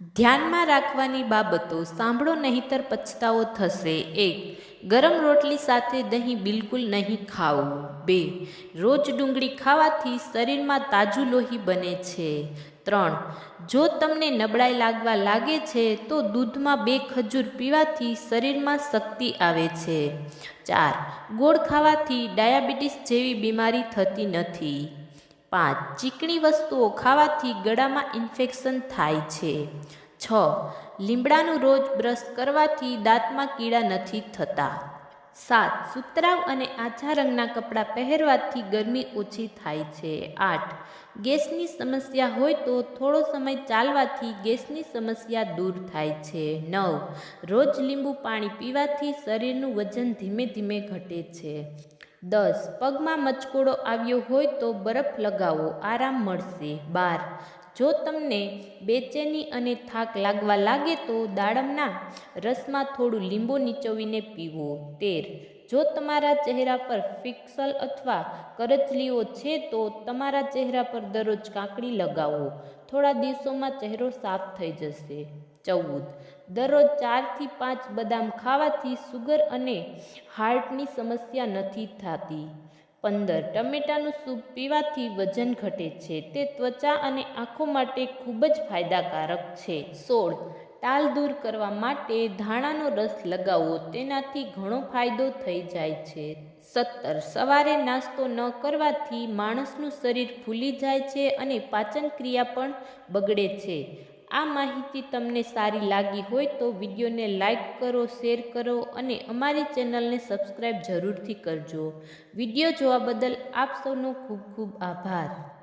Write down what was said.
ધ્યાનમાં રાખવાની બાબતો સાંભળો નહીતર પછતાવો થશે. એક, ગરમ રોટલી સાથે દહીં બિલકુલ નહીં ખાવું બે, રોજ ડુંગળી ખાવાથી શરીરમાં તાજું લોહી બને છે. ત્રણ, જો તમને નબળાઈ લાગવા લાગે છે, તો દૂધમાં બે ખજૂર પીવાથી શરીરમાં શક્તિ આવે છે. ચાર, ગોળ ખાવાથી ડાયાબિટીસ જેવી બીમારી થતી નથી. પાંચ ચીકણી વસ્તુઓ ખાવાથી ગળામાં ઇન્ફેક્શન થાય છે. છ. લીમડાનું રોજ બ્રશ કરવાથી દાંતમાં કીડા નથી થતા. સાત સુતરાવ અને આછા રંગના કપડાં પહેરવાથી ગરમી ઓછી થાય છે. આઠ, ગેસની સમસ્યા હોય તો થોડો સમય ચાલવાથી ગેસની સમસ્યા દૂર થાય છે. નવ, રોજ લીંબુ પાણી પીવાથી શરીરનું વજન ધીમે ધીમે ઘટે છે. દસ, પગમાં મચકોડો આવ્યો હોય તો બરફ લગાવો, આરામ મળશે. બાર જો તમને બેચેની અને થાક લાગવા લાગે તો દાડમના રસમાં થોડું લીંબુ નીચોવીને પીવો. તેર. જો તમારા ચહેરા પર ફિક્સલ અથવા કરચલીઓ છે તો તમારા ચહેરા પર દરરોજ કાંકડી લગાવો. થોડા દિવસોમાં ચહેરો સાફ થઈ જશે. ચૌદ. દરરોજ ચારથી પાંચ બદામ ખાવાથી સુગર અને હાર્ટની સમસ્યા નથી થતી. પંદર ટમેટાનું સૂપ પીવાથી વજન ઘટે છે. તે ત્વચા અને આંખો માટે ખૂબ જ ફાયદાકારક છે. સોળ. ટાલ દૂર કરવા માટે ધાણાનો રસ લગાવવો. તેનાથી ઘણો ફાયદો થઈ જાય છે. સત્તર. સવારે નાસ્તો ન કરવાથી માણસનું શરીર ફૂલી જાય છે અને પાચન ક્રિયા પણ બગડે છે. આ માહિતી તમને સારી લાગી હોય તો વિડીયોને લાઈક કરો, શેર કરો અને અમારી ચેનલને સબસ્ક્રાઈબ જરૂરથી કરજો. વીડિયો જોવા બદલ આપ સૌનો ખૂબ ખૂબ આભાર.